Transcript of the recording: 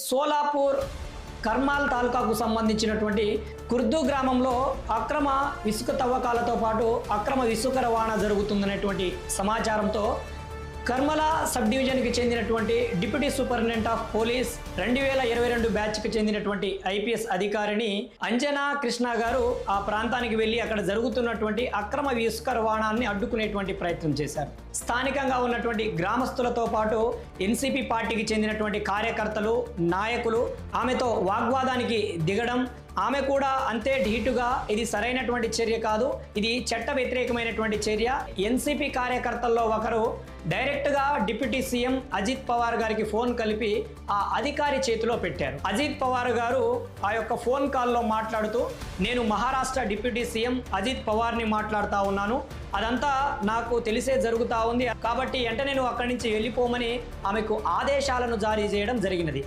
సోలాపూర్ కర్మాల్ తాలూకాకు సంబంధించినటువంటి కుర్దు గ్రామంలో అక్రమ ఇసుక తవ్వకాలతో పాటు అక్రమ ఇసుక రవాణా జరుగుతుందనేటువంటి సమాచారంతో కర్మల సబ్ డివిజన్కి చెందినటువంటి డిప్యూటీ సూపరింటెండెంట్ ఆఫ్ పోలీస్ రెండు వేల ఇరవై రెండు బ్యాచ్కి చెందినటువంటి ఐపీఎస్ అధికారిని అంజనా కృష్ణ గారు ఆ ప్రాంతానికి వెళ్ళి అక్కడ జరుగుతున్నటువంటి అక్రమ ఇసుక రవాణాన్ని అడ్డుకునేటువంటి ప్రయత్నం చేశారు. స్థానికంగా ఉన్నటువంటి గ్రామస్తులతో పాటు ఎన్సీపీ పార్టీకి చెందినటువంటి కార్యకర్తలు నాయకులు ఆమెతో వాగ్వాదానికి దిగడం ఆమె కూడా అంతే ఢీటుగా ఇది సరైనటువంటి చర్య కాదు ఇది చట్ట వ్యతిరేకమైనటువంటి చర్య. ఎన్సీపీ కార్యకర్తల్లో ఒకరు డైరెక్ట్గా డిప్యూటీ సీఎం అజిత్ పవార్ గారికి ఫోన్ కలిపి ఆ అధికారి చేతిలో పెట్టారు. అజిత్ పవార్ గారు ఆ యొక్క ఫోన్ కాల్లో మాట్లాడుతూ నేను మహారాష్ట్ర డిప్యూటీ సీఎం అజిత్ పవార్ని మాట్లాడుతూ ఉన్నాను. అదంతా నాకు తెలిసే జరుగుతూ ఉంది. కాబట్టి వెంటనే నువ్వు అక్కడి నుంచి వెళ్ళిపోమని ఆమెకు ఆదేశాలను జారీ చేయడం జరిగినది.